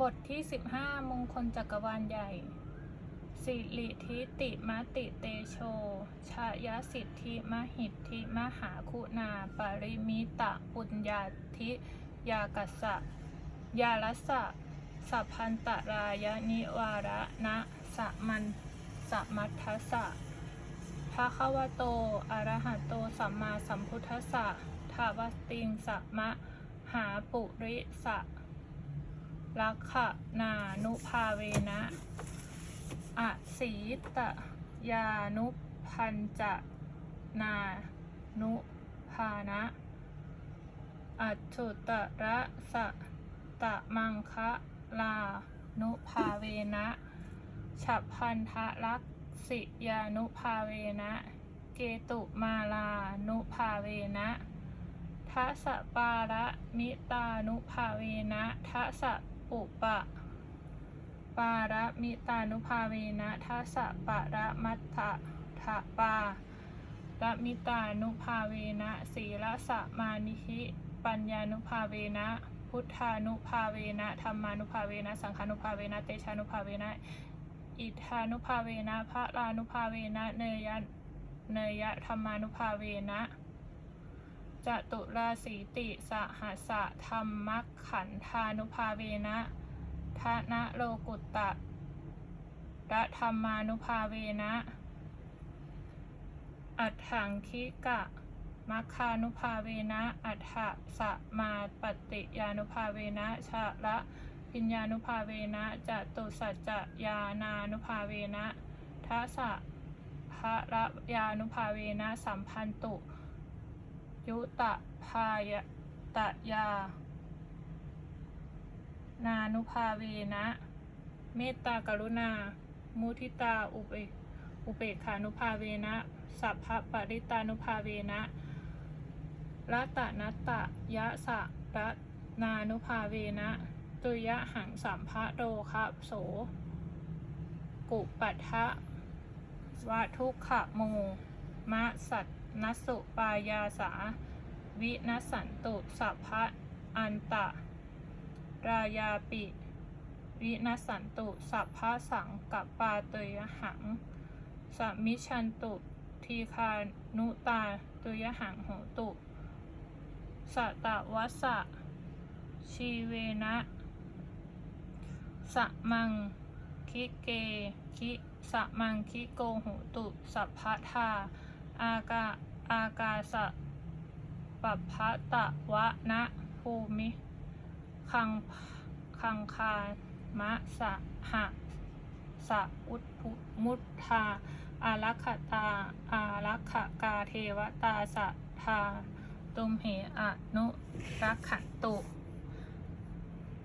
บทที่ 15 มงคลจักรวาลใหญ่ สิริทิติมติเตโช ชายสิทธิมหิทธิมหาคุณา ปริมิตะปุญญาธิ ยากัสสะ ยาลัสสะ สัพพันตรายนิวาระนะสะมันสะมัททัสสะภะคะวโต อระหะโต สัมมาสัมพุทธัสสะทาวติงสัมมะหาปุริสะ ลักขนานุภาเวนะอสีตยานุพันจะนานุภานะอัจุตระสะตะมังคะลานุภาเวนะฉับพันธะลักษิยานุภาเวนะ เกตุมาลานุภาเวนะทัสปาระมิตานุภาเวนะทัส สะปุปะปาระมิตานุภาเวนะทัสสะปะระมัตถะทะปาระมิตานุภาเวนะศีลสะมานิธิปัญญานุภาเวนะพุทธานุภาเวนะธรรมานุภาเวนะ สังฆานุภาเวนะเตชานุภาเวนะ อิทธานุภาเวนะพระลานุภาเวนะเนยะเนยะธรรมานุภาเวนะ จตุราสีติสหัสะธรรมขันธานุภาเวนะทะนะโลกุตตะระธรรมานุภาเวนะ อัฏฐังคิกะมัคคานุภาเวนะ อัฏฐะสะมาปฏิยานุภาเวนะชะละพิญญานุภาเวนะจตุสัจจะยานานุภาเวนะทัสสะภะระยานุภาเวนะสัมพันตุ ยุตะพายตะยา นานุภาเวนะ เมตตากรุณา มุทิตาอุเบกอุเบกขานุภาเวนะ สัพพะปริตานุภาเวนะรัตนัตตะยะสะรัตนานุภาเวนะ ตุยะหังสัมภะโดคะโส กุปัฏฐะวะทุกขะโม มะสัต นัสุปายาสา วินสันตุสัพพะอันตะ รายาปิ วินสันตุสัพพะสังกับปาเตยหังสัมมิชันตุทีคานุตาตุยหังโหตุสตตวัสะชีเวนะสะมังคิเกคิสะมังคิโกโหตุสัพพะทา อากาอากาสะปัพพะตะวะนะภูมิคังคังคามะสะหะสะอุทุมุทธาอารักขตาอารักขกาเทวตาสะทาตุมเหอนุรักขตุ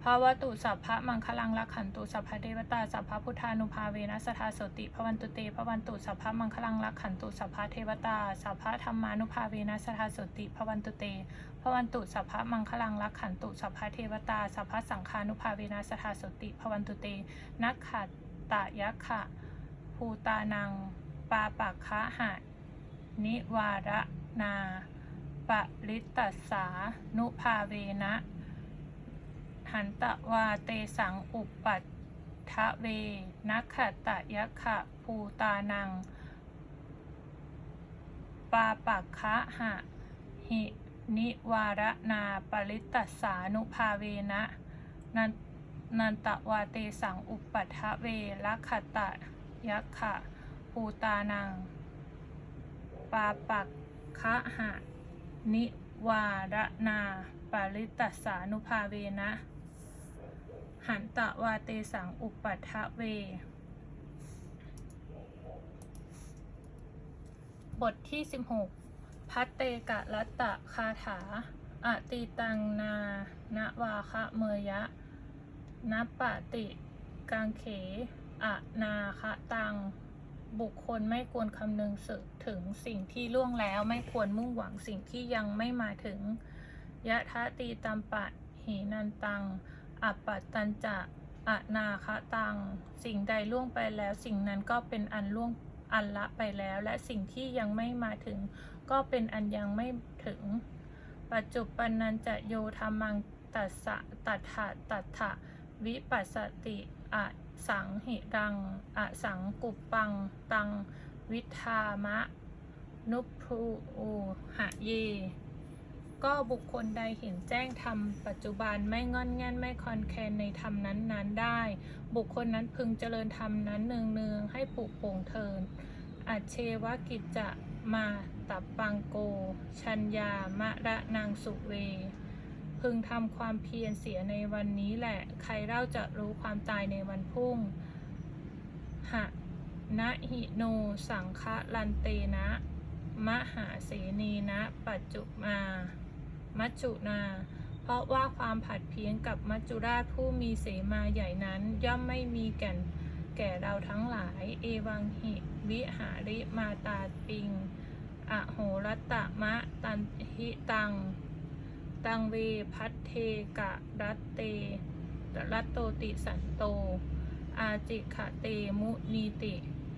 ภาวตุสัพพะมังคลังรักขันตุสัพพะเทวตาสัพพะพุทธานุภาเวนัสทาสติภวันตุเตภวันตุสัพพะมังคลังรักขันตุสัพพะเทวตาสัพพะธรรมานุภาเวนัสทาสติภวันตุเตภวันตุสัพพะมังคลังรักขันตุสัพพะเทวตาสัพพะสังฆานุภาเวนัสทาสติภวันตุเตนักขัตตยักขะภูตานังปาปักคะหะนิวารนาปริตตสานุภาเวนะ หันตะวาเตสังอุปปัฏฐเวนักขตตยักขะภูตานัง ปาปักคะหะ หินิวารนา ปริตตสานุภาเวนะนันนันตะวาเตสังอุปปัฏฐเวลักขตะยักขะภูตานัง ปาปักคะหะ นิ วารนาปริตตัสานุภาเวนะ หันตะวาเตสังอุปัฏฐเว บทที่ 16 พัตเตกะรัตตะคาถาอติตังนานวาคะเมยะนปปะติ กังเขอะนาคะตัง บุคคลไม่ควรคำนึงสึกถึงสิ่งที่ล่วงแล้วไม่ควรมุ่งหวังสิ่งที่ยังไม่มาถึง ยะทะตีตัมปะหีนันตัง อัปปัตันจะอะนาคะตัง สิ่งใดล่วงไปแล้ว สิ่งนั้นก็เป็นอันล่วงอันละไปแล้ว และสิ่งที่ยังไม่มาถึง ก็เป็นอันยังไม่ถึง ปัจจุปันนันจะโยธรรมังตัสสะตัทธะตัทธะวิปัสสติอะ สังหิรัง อสังกุปปัง ตัง วิทามะ นุภูอูหะเย ก็บุคคลใดเห็นแจ้งธรรมปัจจุบันไม่งอนแง่นไม่คอนแคนในธรรมนั้นๆ ได้ บุคคลนั้นพึงเจริญธรรมนั้นเนืองๆให้ปลูกโป่งเทินอัจเชวกิจจะมาตับปังโก ชัญญามะระนางสุเว พึงทำความเพียรเสียในวันนี้แหละ ใครเล่าจะรู้ความตายในวันพรุ่ง หะนะหิโน สังคะลันเตนะ มหาเสนีนะ ปัจจุมา มัจจุนา เพราะว่าความผัดเพี้ยนกับมัจจุราชผู้มีเสมาใหญ่นั้น ย่อมไม่มีแก่นแก่เราทั้งหลาย เอวังหิ วิหาริมาตาปิง อโหรตตะมะ ตันหิตัง ตังเวพัทเทกะรัตเตรัตโตติสันโต อาจิขะเตมุนีติ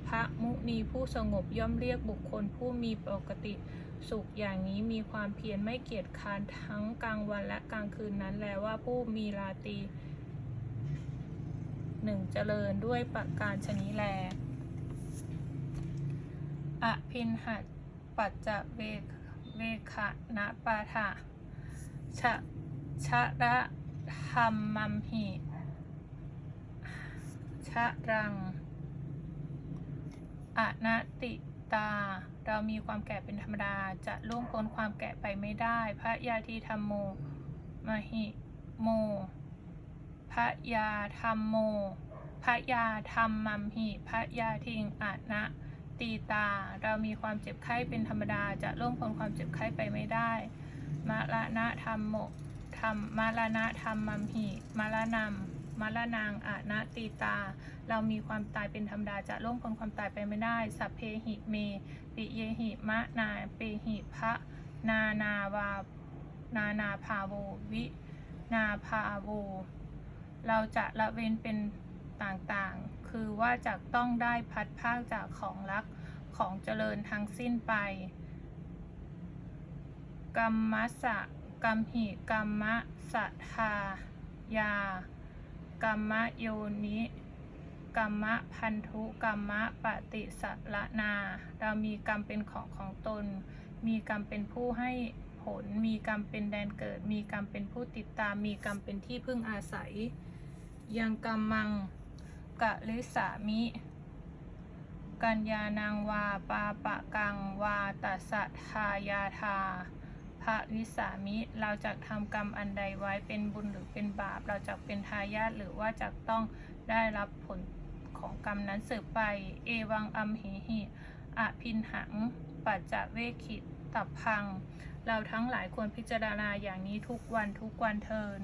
พระมุนีผู้สงบย่อมเรียกบุคคลผู้มีปกติสุขอย่างนี้มีความเพียรไม่เกียจคร้านทั้งกลางวันและกลางคืนนั้นแลว่าผู้มีราตีหนึ่งเจริญด้วยประการชนิแล อภินหัดปัจจเวเวขะนะปาทะ ชะชะระธรรมมัมหิชะรังอนัตติตา เรามีความแก่เป็นธรรมดา จะล่วงพ้นความแก่ไปไม่ได้ พระยาทีธรรมโมมหิโม พระยาธรรมโม พระยาธรรมมัมหิ พระยาทิงอะนะตีตา เรามีความเจ็บไข้เป็นธรรมดา จะล่วงพ้นความเจ็บไข้ไปไม่ได้ มรณะธรรมโมธรรมมรณะธรรมมัมหิมรณัมมรณังอะนะตีตา เรามีความตายเป็นธรรมดาจะล่วงพ้นความตายไปไม่ได้ สัพเพหิเม ปิเยหิมะนาเปหิพระนานาวานานาภาโววินาภาโว เราจะละเว้นเป็นต่างๆ คือว่าจะต้องได้พัดภาคจากของรักของเจริญทั้งสิ้นไป กัมมัสะกัมหิกัมมะสัทธายากัมมะโยนิกัมมะพันธุกัมมะปฏิสัละนา เรามีกรรมเป็นของของตน มีกรรมเป็นผู้ให้ผล มีกรรมเป็นแดนเกิด มีกรรมเป็นผู้ติดตาม มีกรรมเป็นที่พึ่งอาศัย ยังกรรมังกะลิสามิ กัญญานังวาปาปะกังวาตัสทายาทา พระวิสามิ เราจะทำกรรมอันใดไว้เป็นบุญหรือเป็นบาป เราจะเป็นทายาทหรือว่าจะต้องได้รับผลของกรรมนั้นสืบไป เอวังอัมหิหิอภินหัง ปัจจเวคิตับพัง เราทั้งหลายควรพิจารณาอย่างนี้ทุกวันทุกวันเทิน